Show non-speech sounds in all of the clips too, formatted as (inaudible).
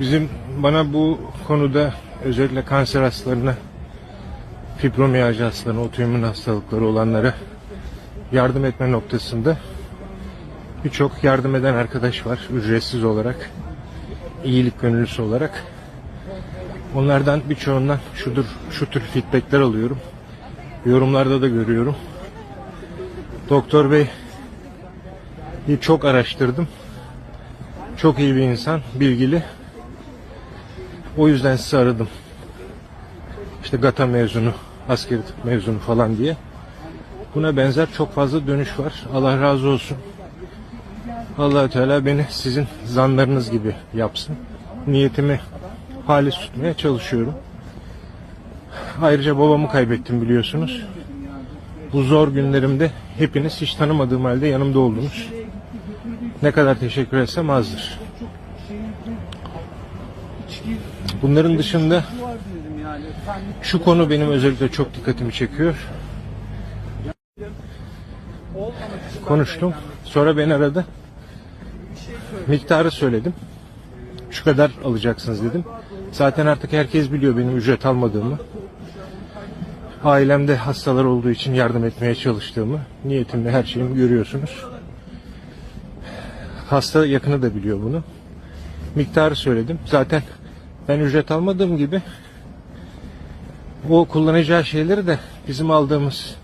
bizim bana bu konuda özellikle kanser hastalarına, fibromiyalji hastalarına, otoimmün hastalıkları olanlara yardım etme noktasında birçok yardım eden arkadaş var ücretsiz olarak, iyilik gönüllüsü olarak. Onlardan birçoğundan şudur, şu tür feedbackler alıyorum. Yorumlarda da görüyorum. Doktor Bey çok araştırdım. Çok iyi bir insan, bilgili. O yüzden sizi aradım. İşte GATA mezunu, askeri tıp mezunu falan diye. Buna benzer çok fazla dönüş var. Allah razı olsun. allah Teala beni sizin zanlarınız gibi yapsın. Niyetimi halis tutmaya çalışıyorum. Ayrıca babamı kaybettim biliyorsunuz. Bu zor günlerimde hepiniz hiç tanımadığım halde yanımda oldunuz. Ne kadar teşekkür etsem azdır. Bunların dışında şu konu benim özellikle çok dikkatimi çekiyor. Konuştum. Sonra beni aradı. Miktarı söyledim. Şu kadar alacaksınız dedim. Zaten artık herkes biliyor benim ücret almadığımı. Ailemde hastalar olduğu için yardım etmeye çalıştığımı, niyetimle her şeyimi görüyorsunuz. Hasta yakını da biliyor bunu. Miktarı söyledim. Zaten ben ücret almadığım gibi o kullanacağı şeyleri de bizim aldığımız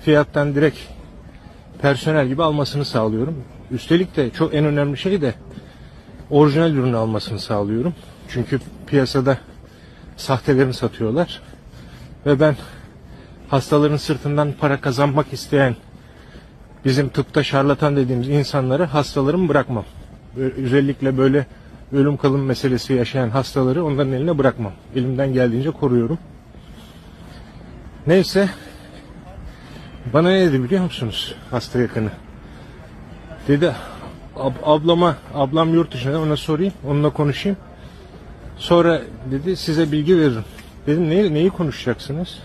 fiyattan direkt personel gibi almasını sağlıyorum. Üstelik de çok en önemli şey de orijinal ürünü almasını sağlıyorum. Çünkü piyasada sahtelerini satıyorlar. Ve ben hastaların sırtından para kazanmak isteyen bizim tıpta şarlatan dediğimiz insanları hastalarımı bırakmam. Özellikle böyle ölüm kalım meselesi yaşayan hastaları onların eline bırakmam. Elimden geldiğince koruyorum. Neyse bana ne dedi biliyor musunuz hasta yakını? Dedi "Ab- ablama ablam yurt dışında ona sorayım onunla konuşayım. Sonra dedi size bilgi veririm. Dedim neyi, neyi konuşacaksınız?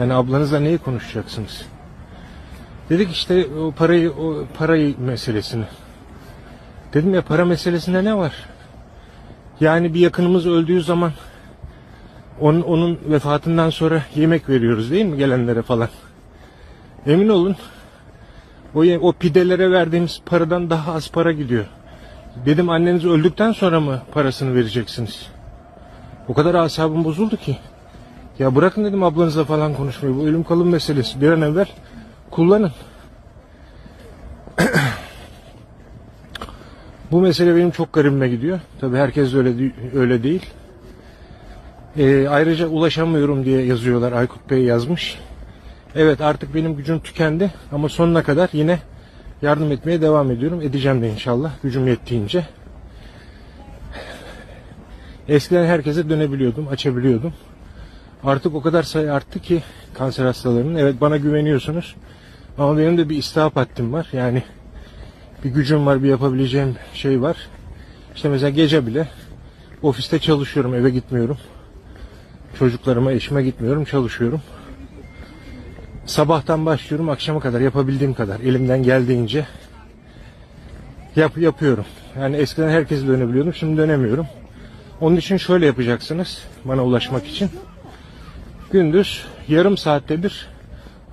Yani ablanızla neyi konuşacaksınız? Dedik işte o parayı o parayı meselesini. Dedim ya para meselesinde ne var? Yani bir yakınımız öldüğü zaman onun, onun vefatından sonra yemek veriyoruz değil mi gelenlere falan? Emin olun o, o pidelere verdiğimiz paradan daha az para gidiyor. Dedim anneniz öldükten sonra mı parasını vereceksiniz? O kadar asabım bozuldu ki. Ya bırakın dedim ablanızla falan konuşmayı. Bu ölüm kalım meselesi. Bir an evvel kullanın. (clears throat) Bu mesele benim çok garibime gidiyor. Tabii herkes öyle öyle değil. Ee, ayrıca ulaşamıyorum diye yazıyorlar. Aykut Bey yazmış. Evet artık benim gücüm tükendi ama sonuna kadar yine yardım etmeye devam ediyorum. Edeceğim de inşallah gücüm yettiğince. Eskiden herkese dönebiliyordum, açabiliyordum. Artık o kadar sayı arttı ki kanser hastalarının. Evet bana güveniyorsunuz. Ama benim de bir istihap haddim var. Yani bir gücüm var, bir yapabileceğim şey var. İşte mesela gece bile ofiste çalışıyorum, eve gitmiyorum. Çocuklarıma, eşime gitmiyorum, çalışıyorum. Sabahtan başlıyorum, akşama kadar yapabildiğim kadar, elimden geldiğince yap yapıyorum. Yani eskiden herkese dönebiliyordum, şimdi dönemiyorum. Onun için şöyle yapacaksınız bana ulaşmak için. Gündüz yarım saatte bir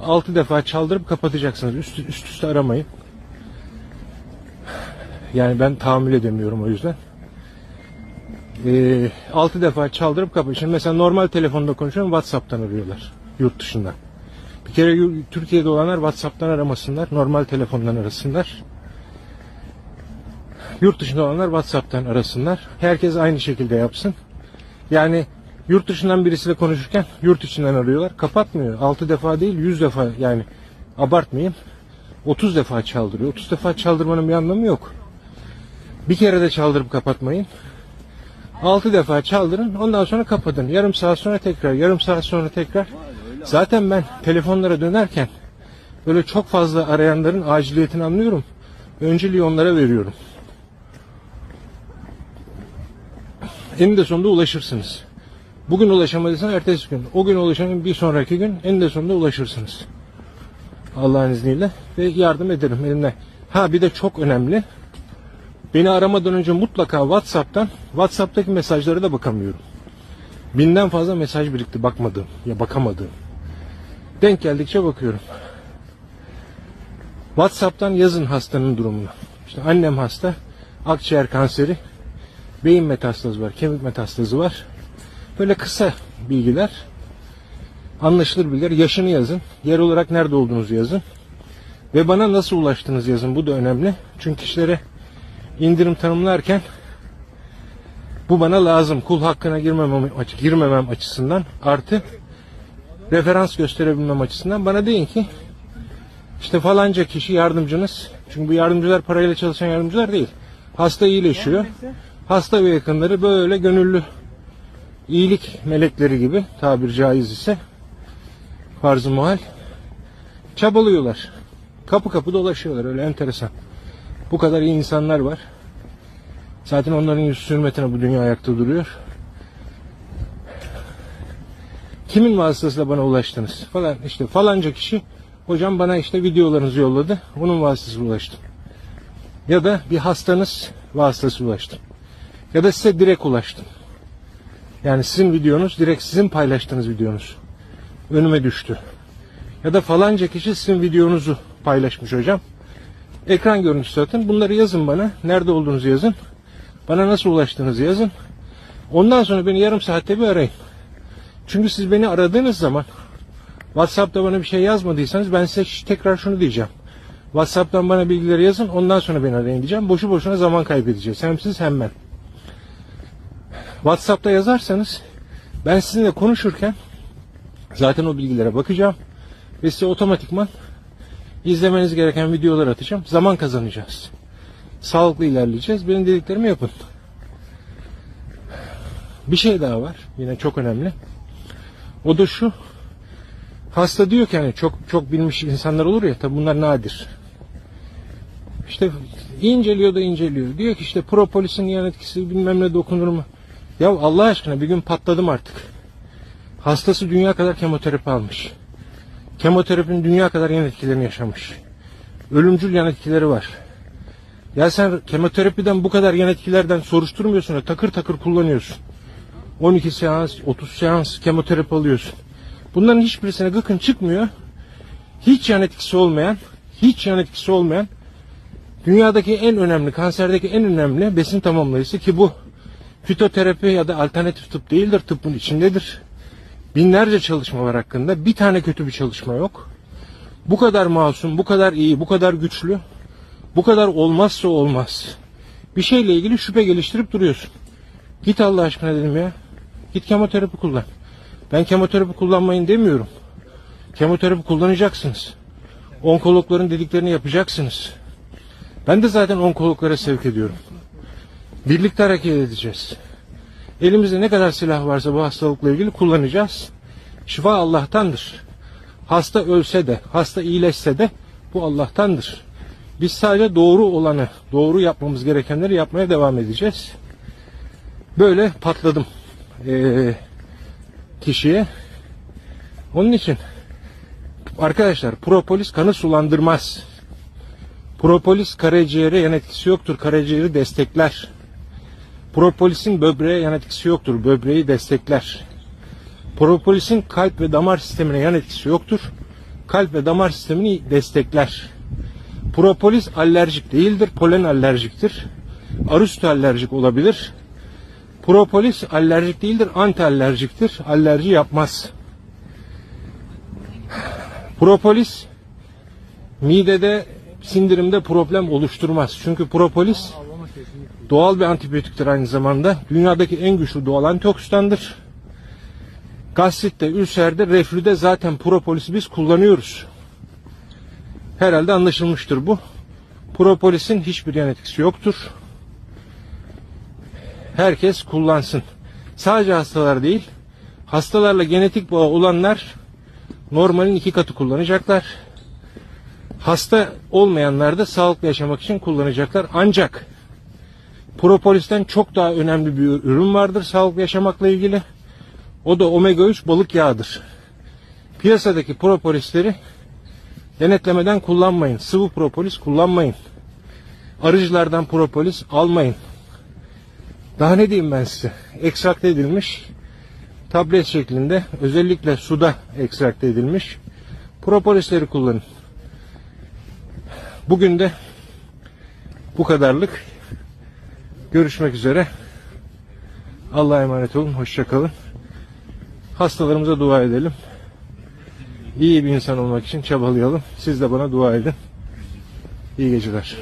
6 defa çaldırıp kapatacaksınız. Üst, üst üste aramayın. Yani ben tahammül edemiyorum o yüzden. Ee, 6 defa çaldırıp kapatın. Şimdi mesela normal telefonda konuşuyorum WhatsApp'tan arıyorlar. Yurt dışından. Bir kere Türkiye'de olanlar WhatsApp'tan aramasınlar. Normal telefondan arasınlar. Yurt dışında olanlar WhatsApp'tan arasınlar. Herkes aynı şekilde yapsın. Yani yurt dışından birisiyle konuşurken yurt içinden arıyorlar. Kapatmıyor. 6 defa değil 100 defa yani abartmayayım. 30 defa çaldırıyor. 30 defa çaldırmanın bir anlamı yok. Bir kere de çaldırıp kapatmayın. 6 defa çaldırın ondan sonra kapatın. Yarım saat sonra tekrar, yarım saat sonra tekrar. Zaten ben telefonlara dönerken böyle çok fazla arayanların aciliyetini anlıyorum. Önceliği onlara veriyorum. eninde sonunda ulaşırsınız. Bugün ulaşamadıysan ertesi gün, o gün ulaşamayın bir sonraki gün eninde sonunda ulaşırsınız. Allah'ın izniyle ve yardım ederim elimden. Ha bir de çok önemli. Beni aramadan önce mutlaka WhatsApp'tan WhatsApp'taki mesajlara da bakamıyorum. Binden fazla mesaj birikti bakmadığım ya bakamadığım. Denk geldikçe bakıyorum. WhatsApp'tan yazın hastanın durumunu. İşte annem hasta, akciğer kanseri, beyin metastazı var, kemik metastazı var. Böyle kısa bilgiler. Anlaşılır bilgiler. Yaşını yazın. Yer olarak nerede olduğunuzu yazın. Ve bana nasıl ulaştınız yazın. Bu da önemli. Çünkü kişilere indirim tanımlarken bu bana lazım. Kul hakkına girmemem, girmemem açısından artı referans gösterebilmem açısından bana deyin ki işte falanca kişi yardımcınız. Çünkü bu yardımcılar parayla çalışan yardımcılar değil. Hasta iyileşiyor. Hasta ve yakınları böyle gönüllü iyilik melekleri gibi tabir caiz ise farz-ı muhal çabalıyorlar. Kapı kapı dolaşıyorlar öyle enteresan. Bu kadar iyi insanlar var. Zaten onların yüz hürmetine bu dünya ayakta duruyor. Kimin vasıtasıyla bana ulaştınız? Falan işte falanca kişi hocam bana işte videolarınızı yolladı. Onun vasıtasıyla ulaştım. Ya da bir hastanız vasıtasıyla ulaştım. Ya da size direkt ulaştım. Yani sizin videonuz direkt sizin paylaştığınız videonuz önüme düştü. Ya da falanca kişi sizin videonuzu paylaşmış hocam. Ekran görüntüsü zaten. Bunları yazın bana. Nerede olduğunuzu yazın. Bana nasıl ulaştığınızı yazın. Ondan sonra beni yarım saatte bir arayın. Çünkü siz beni aradığınız zaman WhatsApp'ta bana bir şey yazmadıysanız ben size tekrar şunu diyeceğim. WhatsApp'tan bana bilgileri yazın ondan sonra beni arayın diyeceğim. Boşu boşuna zaman kaybedeceğiz. Hem siz hem ben. WhatsApp'ta yazarsanız ben sizinle konuşurken zaten o bilgilere bakacağım ve size otomatikman izlemeniz gereken videolar atacağım. Zaman kazanacağız. Sağlıklı ilerleyeceğiz. Benim dediklerimi yapın. Bir şey daha var. Yine çok önemli. O da şu. Hasta diyor ki hani çok çok bilmiş insanlar olur ya tabi bunlar nadir. İşte inceliyor da inceliyor. Diyor ki işte propolisin yan etkisi bilmem ne dokunur mu? Ya Allah aşkına bir gün patladım artık. Hastası dünya kadar kemoterapi almış. Kemoterapinin dünya kadar yan etkilerini yaşamış. Ölümcül yan etkileri var. Ya sen kemoterapiden bu kadar yan etkilerden soruşturmuyorsun ya takır takır kullanıyorsun. 12 seans, 30 seans kemoterapi alıyorsun. Bunların hiçbirisine gıkın çıkmıyor. Hiç yan etkisi olmayan, hiç yan etkisi olmayan dünyadaki en önemli, kanserdeki en önemli besin tamamlayıcısı ki bu fitoterapi ya da alternatif tıp değildir, tıbbın içindedir. Binlerce çalışma var hakkında. Bir tane kötü bir çalışma yok. Bu kadar masum, bu kadar iyi, bu kadar güçlü, bu kadar olmazsa olmaz. Bir şeyle ilgili şüphe geliştirip duruyorsun. Git Allah aşkına dedim ya. Git kemoterapi kullan. Ben kemoterapi kullanmayın demiyorum. Kemoterapi kullanacaksınız. Onkologların dediklerini yapacaksınız. Ben de zaten onkologlara sevk ediyorum. Birlikte hareket edeceğiz. Elimizde ne kadar silah varsa bu hastalıkla ilgili kullanacağız. Şifa Allah'tandır. Hasta ölse de, hasta iyileşse de bu Allah'tandır. Biz sadece doğru olanı, doğru yapmamız gerekenleri yapmaya devam edeceğiz. Böyle patladım ee, kişiye. Onun için arkadaşlar propolis kanı sulandırmaz. Propolis karaciğere yan etkisi yoktur. Karaciğeri destekler. Propolisin böbreğe yan etkisi yoktur. Böbreği destekler. Propolisin kalp ve damar sistemine yan etkisi yoktur. Kalp ve damar sistemini destekler. Propolis alerjik değildir. Polen alerjiktir. Arüstü alerjik olabilir. Propolis alerjik değildir. Anti alerjiktir. Alerji yapmaz. Propolis midede sindirimde problem oluşturmaz. Çünkü propolis doğal bir antibiyotiktir aynı zamanda. Dünyadaki en güçlü doğal antioksidandır. Gastritte, ülserde, reflüde zaten propolisi biz kullanıyoruz. Herhalde anlaşılmıştır bu. Propolisin hiçbir yan etkisi yoktur. Herkes kullansın. Sadece hastalar değil, hastalarla genetik bağı olanlar normalin iki katı kullanacaklar. Hasta olmayanlar da sağlıklı yaşamak için kullanacaklar. Ancak propolisten çok daha önemli bir ürün vardır sağlıklı yaşamakla ilgili. O da omega 3 balık yağıdır. Piyasadaki propolisleri denetlemeden kullanmayın. Sıvı propolis kullanmayın. Arıcılardan propolis almayın. Daha ne diyeyim ben size? Ekstrakte edilmiş tablet şeklinde özellikle suda ekstrakte edilmiş propolisleri kullanın. Bugün de bu kadarlık. Görüşmek üzere. Allah'a emanet olun. Hoşça kalın. Hastalarımıza dua edelim. İyi bir insan olmak için çabalayalım. Siz de bana dua edin. İyi geceler.